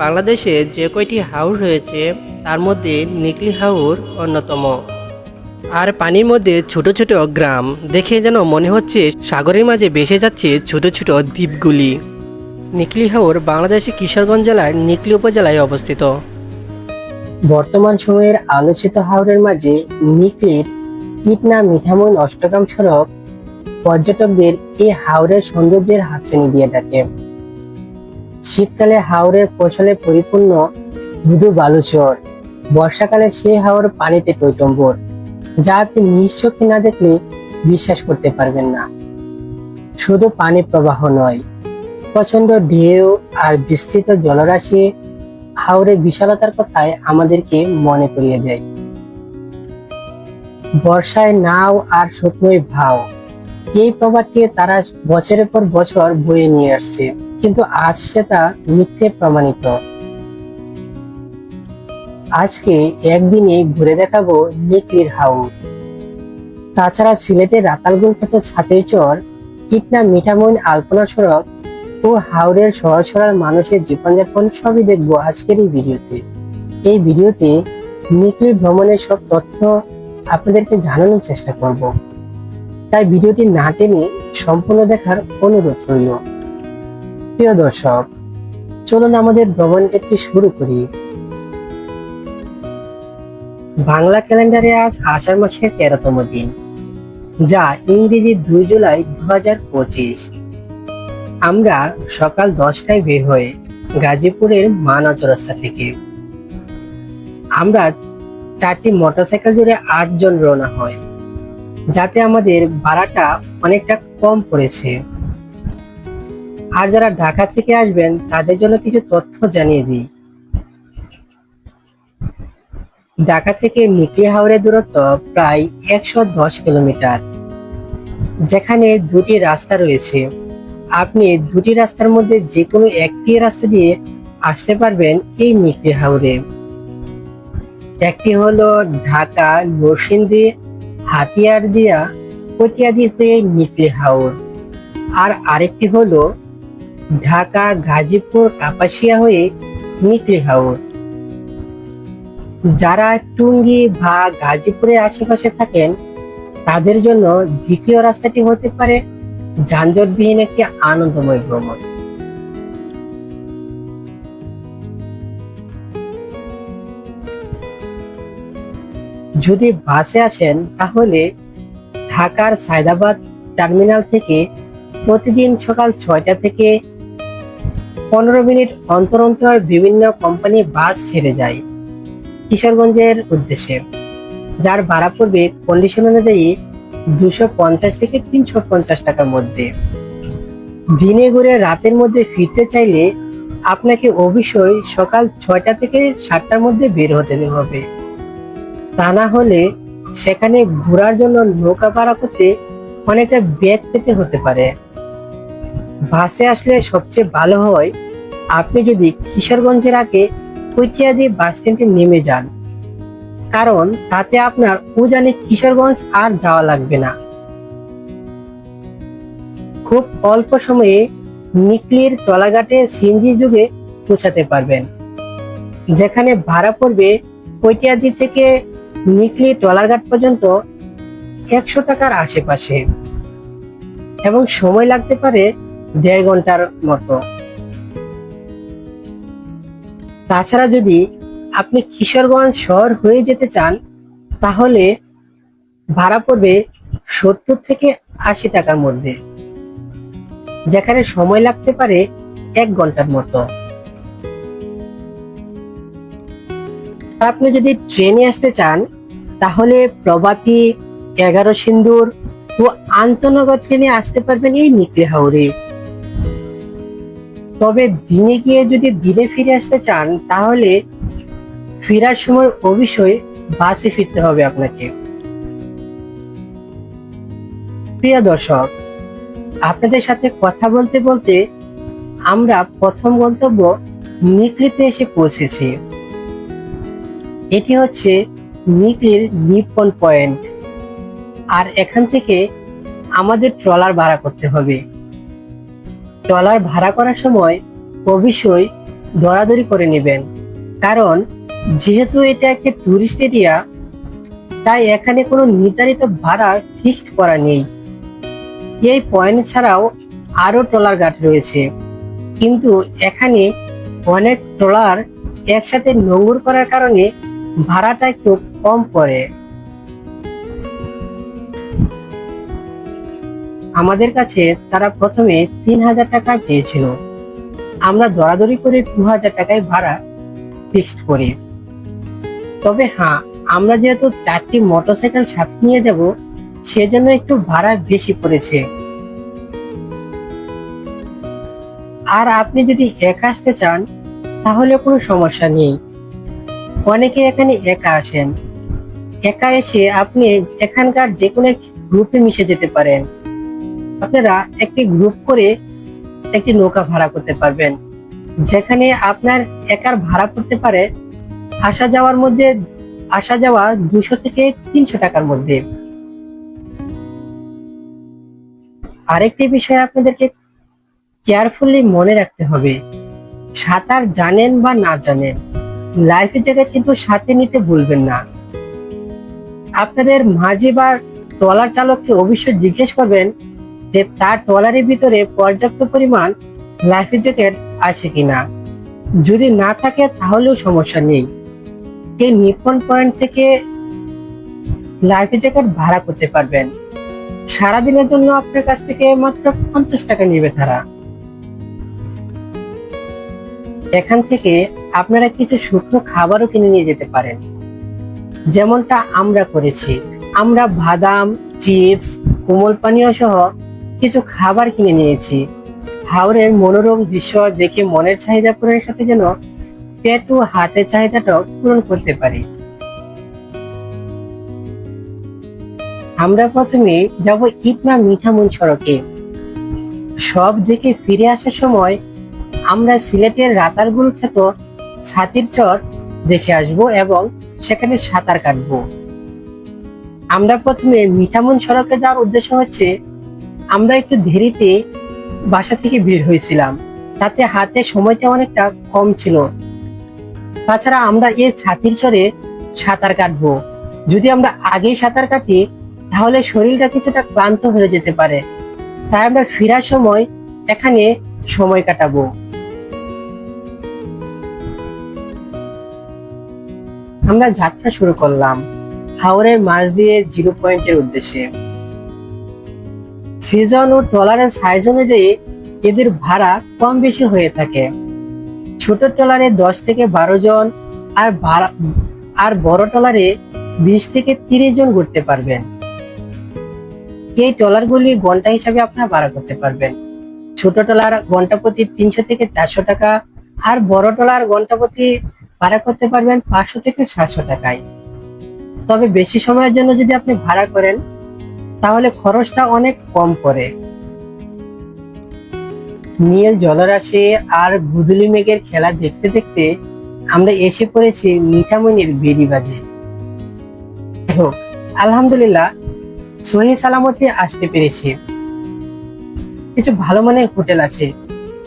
বাংলাদেশে যে কয়টি হাওর রয়েছে, তার মধ্যে নিকলি হাওর অন্যতম। আর পানির মধ্যে ছোট ছোট গ্রাম, দেখে যেন মনে হচ্ছে সাগরের মাঝে ভেসে যাচ্ছে ছোট ছোট দ্বীপগুলি। নিকলি হাওর বাংলাদেশের কিশোরগঞ্জ জেলার নিকলি উপজেলায় অবস্থিত। বর্তমান সময়ের আলোচিত হাওরের মাঝে নিকলির চিটনা মিঠামইন অষ্টগ্রাম সড়ক পর্যটকদের এই হাওরের সৌন্দর্যের হাতছানি দিয়ে ডাকে শীতকালে হাওরের ফসলে পরিপূর্ণ ধুধু বালুচর। বর্ষাকালে সেই হাওর পানিতে টৈটম্বর যা আপনি চোখে না দেখলে বিশ্বাস করতে পারবেন না। শুধু পানি প্রবাহ নয় প্রচণ্ড ঢেউ আর বিস্তৃত জলরাশি হাওরের বিশালতার কথায় আমাদেরকে মনে করিয়ে দেয়। বর্ষায় নাও আর শুকনোই ভাও, এই প্রবাদকে তারা বছরের পর বছর বয়ে নিয়ে আসছে। কিন্তু আজ সেটা মিথ্যে প্রমাণিত। আজকে একদিনে ঘুরে দেখাবো নিকলির হাউর তাছাড়া সিলেটের রাতালগুল খ্যাত ছাতের চর, ইটনা মিঠামইন আলপনা সড়ক ও হাওড়ের সহজ সরল মানুষের জীবনযাপন সবই দেখব আজকের এই ভিডিওতে। এই ভিডিওতে নিকলি ভ্রমণের সব তথ্য আপনাদেরকে জানানোর চেষ্টা করব। তাই ভিডিওটি না টেনে সম্পূর্ণ দেখার অনুরোধ রইল। প্রিয় দর্শক, চলুন আমাদের ভ্রমণ ক্ষেত্রে শুরু করি। বাংলা ক্যালেন্ডারে আজ আষাঢ় মাসের তেরোতম দিন, যা ইংরেজি দুই জুলাই দু হাজার পঁচিশ। আমরা সকাল দশটায় বের হয়ে গাজীপুরের মানা চৌরাস্তা থেকে। আমরা চারটি মোটরসাইকেল জুড়ে আটজন রওনা হয়, যাতে আমাদের ভাড়াটা অনেকটা কম পড়েছে। আর যারা ঢাকা থেকে আসবেন, তাদের জন্য কিছু তথ্য জানিয়ে দিই। ঢাকা থেকে নিকলি হাওড়ের দূরত্ব প্রায় একশো দশ কিলোমিটার, যেখানে দুটি রাস্তা রয়েছে। আপনি দুটি রাস্তার মধ্যে যে কোনো একটি রাস্তা দিয়ে আসতে পারবেন এই নিকলি হাওড়ে একটি হলো ঢাকা, নরসিংদী হাতিয়ার দিয়া কটিয়াদি হয়ে নিকলি হাওর। আর আরেকটি হলো ঢাকা, গাজীপুর, কাপাসিয়া হয়ে নিকলি হাওর। যারা টুঙ্গি বা গাজীপুরের আশেপাশে থাকেন, তাদের জন্য দ্বিতীয় রাস্তাটি হতে পারে যানজটবিহীন একটি আনন্দময় ভ্রমণ। যদি বাসে আসেন, তাহলে ঢাকার সায়দাবাদ টার্মিনাল থেকে প্রতিদিন সকাল ছয়টা থেকে পনেরো মিনিট অন্তর অন্তর বিভিন্ন কোম্পানি বাস ছেড়ে যায় কিশোরগঞ্জের উদ্দেশ্যে, যার ভাড়া পড়বে কন্ডিশন অনুযায়ী দুশো পঞ্চাশ থেকে তিনশো পঞ্চাশ টাকার মধ্যে। দিনে ঘুরে রাতের মধ্যে ফিরতে চাইলে আপনাকে অবশ্যই সকাল ছয়টা থেকে সাতটার মধ্যে বের হতে হবে। তা না হলে সেখানে ঘোরার জন্য নৌকা ভাড়া করতে অনেকটা ব্যাগ পেতে হতে পারে। বাসে আসলে সবচেয়ে ভালো হয়, আপনি যদি কিশোরগঞ্জের আগে কৈটিয়াদি বাস স্ট্যান্ডে নেমে যান। কারণ তাতে আপনার উজানে কিশোরগঞ্জ আর যাওয়া লাগবে না। খুব অল্প সময়ে নিকলির টলাঘাটে সিএনজি যুগে পৌঁছাতে পারবেন। যেখানে ভাড়া পড়বে কৈটিয়াদি থেকে নিকলি টলারঘাট পর্যন্ত একশো টাকার আশেপাশে। এবং সময় লাগতে পারে দেড় ঘণ্টার মতো। তাছাড়া যদি আপনি কিশোরগঞ্জ শহর হয়ে যেতে চান, তাহলে ভাড়া পড়বে সত্তর থেকে আশি টাকার মধ্যে, যেখানে সময় লাগতে পারে এক ঘণ্টার মতো। আপনি যদি ট্রেনে আসতে চান, তাহলে প্রভাতী, এগারো সিন্দুর ও আন্তনগর ট্রেনে আসতে পারবেন এই নিকলে হাওড়ে তবে দিনে গিয়ে যদি দিনে ফিরে আসতে চান, তাহলে ফেরার সময় অবশ্যই বাসে ফিরতে হবে আপনাকে। প্রিয় দর্শক, আপনাদের সাথে কথা বলতে বলতে আমরা প্রথম গন্তব্য নিকলিতে এসে পৌঁছেছি। এটি হচ্ছে নিকলির নিপন পয়েন্ট। আর এখান থেকে আমাদের ট্রলার ভাড়া করতে হবে। ট্রলার ভাড়া করার সময় অবশ্যই দরাদরি করে নেবেন। কারণ যেহেতু এটা একটি ট্যুরিস্ট এরিয়া তাই এখানে কোনো নির্ধারিত ভাড়া ফিক্সড করা নেই। এই পয়েন্ট ছাড়াও আরও ট্রলার ঘাট রয়েছে। কিন্তু এখানে অনেক ট্রলার একসাথে নোঙর করার কারণে ভাড়াটা একটু কম পড়ে। আমাদের কাছে তারা প্রথমে তিন হাজার টাকা চেয়েছিল। আমরা দরাদরি করে দু হাজার টাকায় ভাড়া ফিক্সড করি। তবে হ্যাঁ আমরা যেহেতু চারটি মোটরসাইকেল সাথে নিয়ে যাব, সেজন্য একটু ভাড়া বেশি পড়েছে। আর আপনি যদি একা আসতে চান, তাহলে কোনো সমস্যা নেই। অনেকে এখানে একা আসেন। একা এসে আপনি এখানকার যে কোনো গ্রুপে মিশে যেতে পারেন। আপনারা একটি গ্রুপ করে একটি নৌকা ভাড়া করতে পারবেন। যেখানে আপনার একার ভাড়া করতে পারে আসা যাওয়ার মধ্যে, আসা যাওয়া দুশো থেকে তিনশো টাকার মধ্যে। আরেকটি বিষয় আপনাদেরকে কেয়ারফুলি মনে রাখতে হবে। সাঁতার জানেন বা না জানেন লাইফের জ্যাকেট কিন্তু সাথে নিতে ভুলবেন না। আপনাদের মাঝি বা ট্রলার চালককে অবশ্যই জিজ্ঞেস করবেন যে তার ট্রলারের ভিতরে পর্যাপ্ত পরিমাণ লাইফ জ্যাকেট আছে কিনা। যদি না থাকে, তাহলেও সমস্যা নেই। এই নিপন পয়েন্ট থেকে লাইফ জ্যাকেট ভাড়া করতে পারবেন। সারাদিনের জন্য আপনার কাছ থেকে মাত্র পঞ্চাশ টাকা নেবে তারা। এখান থেকে আপনারা কিছু শুকনো খাবারও কিনে নিয়ে যেতে পারেন। যেমনটা আমরা করেছি। আমরা বাদাম, চিপস, কোমল পানীয় সহ কিছু খাবার কিনে নিয়েছি। হাওড়ের মনোরম দৃশ্য দেখে মনের চাহিদা পূরণের সাথে যেন পেট ও হাতের চাহিদাটাও পূরণ করতে পারি। আমরা প্রথমে যাব ইটনা মিঠামুন সড়কে। সব দেখে ফিরে আসার সময় আমরা সিলেটের রাতারগুল খ্যাত ছাতির চর দেখে আসব এবং সেখানে সাঁতার কাটবো। আমরা প্রথমে মিঠামুন সড়কে যাওয়ার উদ্দেশ্য হচ্ছে আমরা একটু দেরিতে বাসা থেকে বের হয়েছিলাম। তাতে হাতে সময়টা অনেকটা কম ছিল। তাছাড়া আমরা এই ছাতির চরে সাঁতার কাটবো। যদি আমরা আগেই সাঁতার কাটি, তাহলে শরীরটা কিছুটা ক্লান্ত হয়ে যেতে পারে। তাই আমরা ফেরার সময় এখানে সময় কাটাবো। আমরা যাত্রা শুরু করলাম। হাওড়ের মাছ দিয়ে জিরো পয়েন্টের উদ্দেশ্যে। সিজন ও ট্রলারের সাইজ অনুযায়ী এদের ভাড়া কম বেশি হয়ে থাকে। ছোট ট্রলারে দশ থেকে বারো জন আর আর বড় ট্রলারে বিশ থেকে তিরিশ জন ঘুরতে পারবেন। এই ট্রলারগুলি ঘণ্টা হিসাবে আপনারা ভাড়া করতে পারবেন। ছোট ট্রলার ঘণ্টা প্রতি তিনশো থেকে চারশো টাকা আর বড় ট্রলার ঘণ্টা প্রতি ভাড়া করতে পারবেন পাঁচশো থেকে সাতশো টাকায়। তবে বেশি সময়ের জন্য যদি আপনি ভাড়া করেন তাহলে খরচটা অনেক কম পড়ে। নীল জলরাশি আর গুদলি মেঘের খেলা দেখতে দেখতে আমরা এসে পড়েছি মিঠামনির বেরিবাদে হোক আলহামদুলিল্লাহ, সহি সালামতে আসতে পেরেছি। কিছু ভালো মানের হোটেল আছে,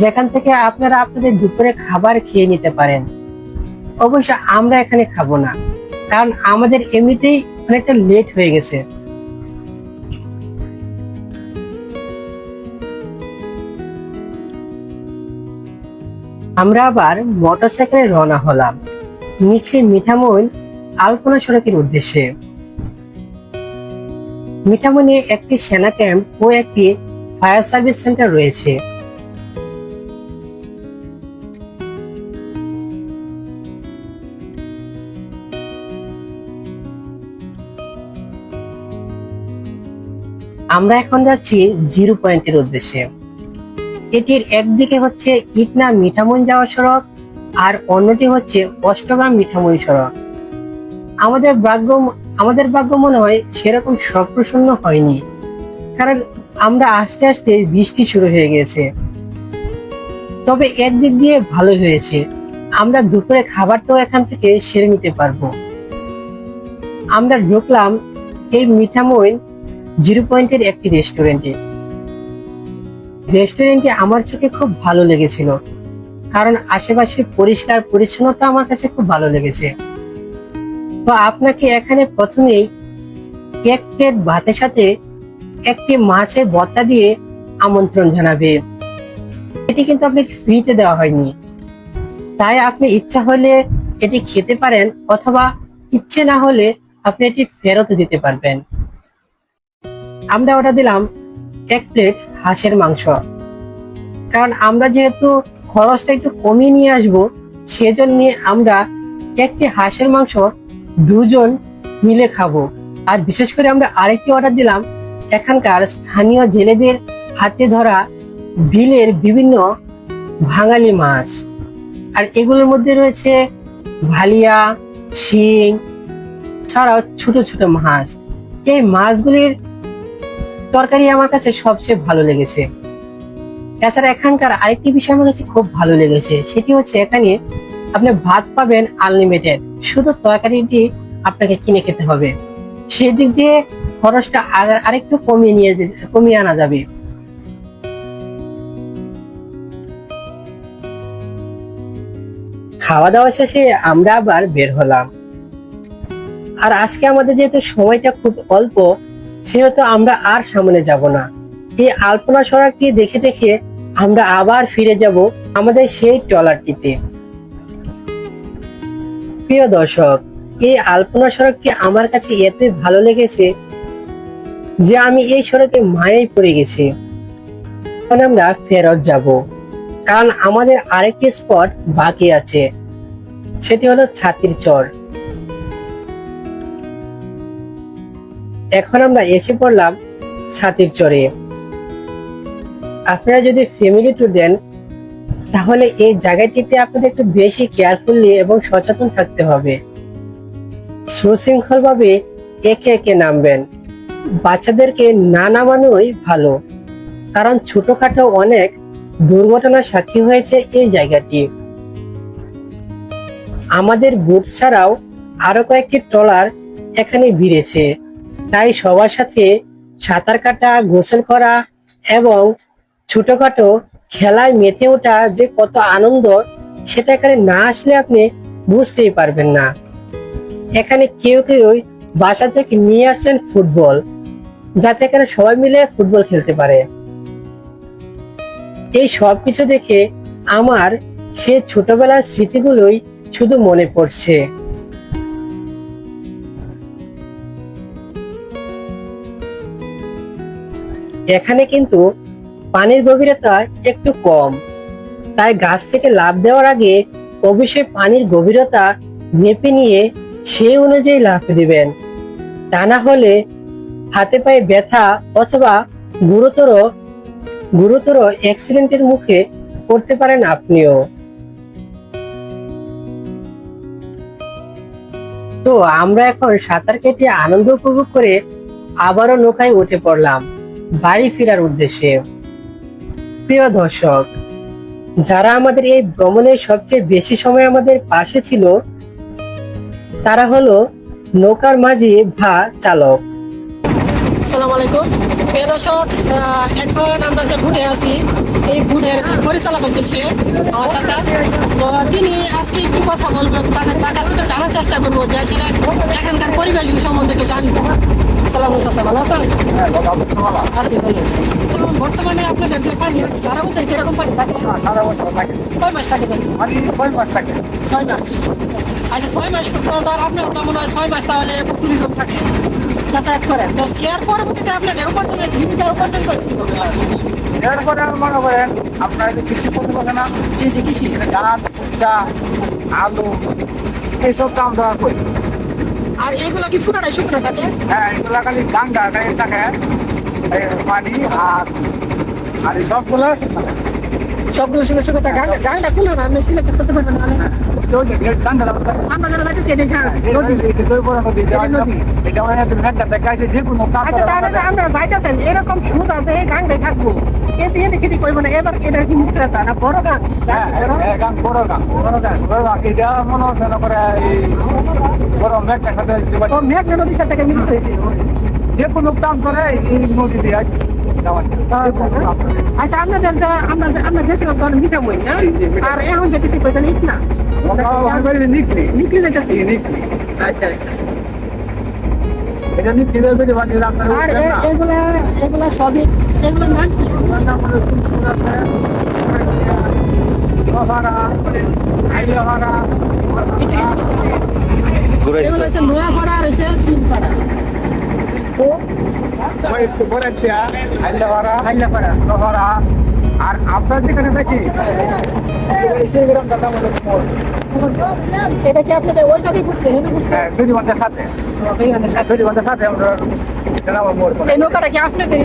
যেখান থেকে আপনারা আপনাদের দুপুরে খাবার খেয়ে নিতে পারেন। অবশ্য আমরা এখানে খাব না, কারণ আমাদের এমনিতেই অনেকটা লেট হয়ে গেছে। আমরা আবার মোটরসাইকেলে রওনা হলাম। নিখিল মিঠামইন আলপনা সড়কের উদ্দেশ্যে। মিঠামইনে একটি সেনা ক্যাম্প ও একটি ফায়ার সার্ভিস সেন্টার রয়েছে। আমরা এখন যাচ্ছি জিরো পয়েন্টের উদ্দেশ্যে। এটির একদিকে হচ্ছে ইটনা মিঠামন যাওয়া সড়ক, আর অন্যটি হচ্ছে অষ্টগ্রাম মিঠামইন সড়ক। আমাদের ভাগ্য আমাদের ভাগ্য মনে হয় সেরকম সপ্রসন্ন হয়নি, কারণ আমরা আস্তে আস্তে বৃষ্টি শুরু হয়ে গেছে। তবে একদিক দিয়ে ভালো হয়েছে, আমরা দুপুরে খাবারটাও এখান থেকে সেরে নিতে পারব। আমরা ঢুকলাম এই মিঠামইন জিরো পয়েন্টের একটি রেস্টুরেন্টে। রেস্টুরেন্টে আমার চোখে খুব ভালো লেগেছিল। কারণ আশেপাশে পরিষ্কার পরিচ্ছন্নতা আমার কাছে খুব ভালো লেগেছে। তো আপনাকে এখানে প্রথমেই এক প্লেট ভাতের সাথে একটি মাছের ভর্তা দিয়ে আমন্ত্রণ জানাবে। এটি কিন্তু আপনাকে ফ্রিতে দেওয়া হয়নি। তাই আপনি ইচ্ছা হলে এটি খেতে পারেন অথবা ইচ্ছে না হলে আপনি এটি ফেরত দিতে পারবেন। আমরা অর্ডার দিলাম এক প্লেট হাঁসের মাংস। কারণ আমরা যেহেতু খরচটা একটু কমিয়ে নিয়ে আসব, সেজন্য আমরা একটি হাঁসের মাংস দুজন মিলে খাব। আর বিশেষ করে আমরা আরেকটি অর্ডার দিলাম, এখানকার স্থানীয় জেলেদের হাতে ধরা বিলের বিভিন্ন ভাঙালি মাছ। আর এগুলোর মধ্যে রয়েছে ভালিয়া, শিং, ছাড়াও ছোট ছোট মাছ। এই মাছগুলির তরকারি আমার কাছে সবচেয়ে ভালো লেগেছে। এছাড়া এখানকার আরেকটি বিষয় আমার কাছে খুব ভালো লেগেছে, সেটি হচ্ছে এখানে আপনি ভাত পাবেন আনলিমিটেড শুধু তরকারিটি আপনাকে কিনে খেতে হবে। সেই দিক দিয়ে খরচটা আরেকটু কমিয়ে নিয়ে কমিয়ে আনা যাবে। খাওয়া দাওয়া শেষে আমরা আবার বের হলাম। আর আজকে আমাদের যেহেতু সময়টা খুব অল্প সেহেতু আমরা আর সামনে যাব না। এই আলপনা সড়কটি দেখে দেখে আমরা আবার ফিরে যাব আমাদের সেই ট্রলারটিতে। প্রিয় দর্শক, এই আলপনা সড়কটি আমার কাছে এতই ভালো লেগেছে যে আমি এই সড়কে মায়াই পড়ে গেছি। এখন আমরা ফেরত যাব, কারণ আমাদের আরেকটি স্পট বাকি আছে, সেটি হলো ছাতির চর। এখন আমরা এসে পড়লাম ছাতির চরে। আপনারা যদি ফ্যামিলি ট্যুর দেন, তাহলে এই জায়গাটিতে আপনাদের একটু বেশি কেয়ারফুলি এবং সচেতন থাকতে হবে। সুশৃঙ্খলভাবে একে একে নামবেন। বাচ্চাদেরকে না নামানোই ভালো, কারণ ছোটখাটো অনেক দুর্ঘটনার সাক্ষী হয়েছে এই জায়গাটি। আমাদের বুট ছাড়াও আরও কয়েকটি ট্রলার এখানে ভিড়েছে। তাই সবার সাথে সাঁতার কাটা, গোসল করা এবং ছোটখাটো খেলায় মেতে ওঠা যে কত আনন্দ, সেটা এখানে না আসলে আপনি বুঝতেই পারবেন না। এখানে কেউ কেউ বাসা থেকে নিয়ে আসছেন ফুটবল, যাতে এখানে সবাই মিলে ফুটবল খেলতে পারে। এই সব কিছু দেখে আমার সে ছোটবেলার স্মৃতিগুলোই শুধু মনে পড়ছে। এখানে কিন্তু পানির গভীরতা একটু কম। তাই গাছ থেকে লাভ দেওয়ার আগে অবশ্যই পানির গভীরতা মেপে নিয়ে সেই অনুযায়ী লাভ দিবেন। তা না হলে হাতে পায়ে ব্যথা অথবা গুরুতর গুরুতর অ্যাক্সিডেন্টের মুখে পড়তে পারেন আপনিও। তো আমরা এখন সাঁতার কেটে আনন্দ উপভোগ করে আবারও নৌকায় উঠে পড়লাম। বাড়ি ফেরার উদ্দেশ্যে। প্রিয় দর্শক, যারা আমাদের এই ভ্রমণের সবচেয়ে বেশি সময় আমাদের পাশে ছিল, তারা হলো নৌকার মাঝি ভা চালক। আসসালামু আলাইকুম। প্রিয় দর্শক এখন আমরা যে ভুটে আছি এই বুটের পরিচালক হচ্ছে সে? আমার চাচা। তো তিনি আজকে একটু কথা বলব তাদের তার কাছ থেকে জানার চেষ্টা করব যে আসলে এখানকার পরিবেশ সম্বন্ধে একটু জানব। সালাম চাচা ভালো আছেন? আজকে বর্তমানে আপনাদের যে পানি আছে সারা বছর কীরকম পানি থাকে? সারা বছর থাকে কয় মাস থাকে পানি ছয় মাস থাকে। ছয় মাস। আচ্ছা ছয় মাস তো ধর আপনারা তো মনে হয় ছয় মাস তাহলে এরকম ট্যুরিজম থাকে। যাতায়াত করেন। তো এর পরবর্তীতে আপনাদের উপার্জনের জীবিকার উপার্জন কীভাবে? এরপরে আর মনে করেন আপনার যে কৃষি পণ্য আছে না জি জি কৃষি। ধান ভুট্টা আলু এইসব তো আমরা করি। আর এগুলো কি ফুটাটাই শুকনো থাকে? হ্যাঁ এগুলা খালি গাঙ্গা গায়ে থাকে। পানি আর আর এই সবগুলো সবগুলো শুকনো শুকনো থাকে। গাঙ্গা গাঙ্গা কোন না আপনি সিলেক্ট করতে পারবেন না মানে মানে আচ্ছা এরকম সুদ আছে এই গাঙ্গায় থাকব এতে এতে কিছু কইব না এবার এটা কি মিশ্রতা না বড় গান হ্যাঁ হ্যাঁ গান বড় গান বড় গান বড় গান এটা মনে হচ্ছে না করে বড় মেঘটার সাথে ও নদীর সাথে মিলিত হয়েছে যে কোনো কাম করে এই নদী দিয়ে আচ্ছা আপনাদের তো আমরা আমরা গেছিলাম তখন না। আর এখন যেতেছি কইতেন ইট না। নিকলি নিকলি যেতেছি নিকলি আচ্ছা আচ্ছা। এটা নিকলি বেড়ে বাড়ি আপনার আর এগুলা এগুলা সবই এগুলো নাম কি? নোয়াপাড়া আর চিনপাড়া। তো আর আপনার যেখানে দেখি এটা কি আপনাদের ওই জায়গায় পড়ছে হেনে সাথে। সাথে। আমরা এই নৌকাটা কি আপনাদের?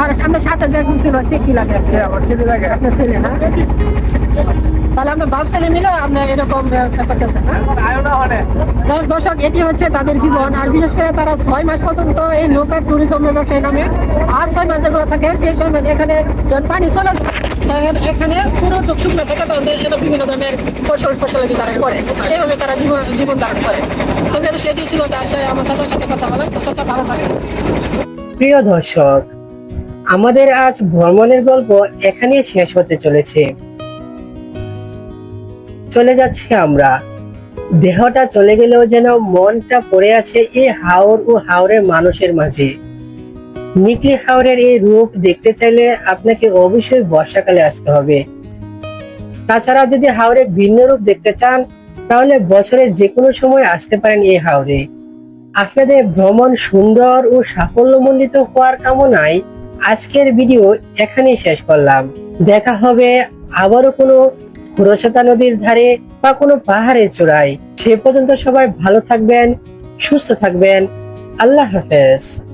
আর সামনে সাথে যে ছিল সে কি লাগে আমার ছেলে লাগে। আপনার ছেলে না? তাহলে আমরা বাপ ছেলে মিলে আপনার এরকম করতেছেন দশ দশক এটি হচ্ছে তাদের জীবন, আর বিশেষ করে তারা ছয় মাস পর্যন্ত এই নৌকার ট্যুরিজম ব্যবসায় নামে আর ছয় মাস যেগুলো থাকে, সেই ছয় মাস এখানে পানি চলে এখানে পুরো শুকনো থেকে তখন বিভিন্ন ধরনের ফসল ফসলাদি তারা করে। এইভাবে তারা জীবন জীবন ধারণ করে। তবে সেটি ছিল তার সাথে আমার চাচার সাথে কথা বলা তো চাচা, ভালো থাকে প্রিয় দর্শক, আমাদের আজ ভ্রমণের গল্প এখানেই শেষ হতে চলেছে। চলে যাচ্ছি আমরা। দেহটা চলে গেলেও যেন মনটা পড়ে আছে এই হাওর ও হাওরের মানুষের মাঝে। নিকলি হাওরের এই রূপ দেখতে চাইলে আপনাকে অবশ্যই বর্ষাকালে আসতে হবে। তাছাড়া যদি হাওরের ভিন্ন রূপ দেখতে চান, তাহলে বছরের যে কোনো সময় আসতে পারেন এই হাওরে। আপনাদের ভ্রমণ সুন্দর ও সাফল্যমণ্ডিত হওয়ার কামনায় আজকের ভিডিও এখানেই শেষ করলাম। দেখা হবে আবারও কোনো খুরসতা নদীর ধারে বা কোনো পাহাড়ে চূড়ায়। সে পর্যন্ত সবাই ভালো থাকবেন, সুস্থ থাকবেন। আল্লাহ হাফেজ।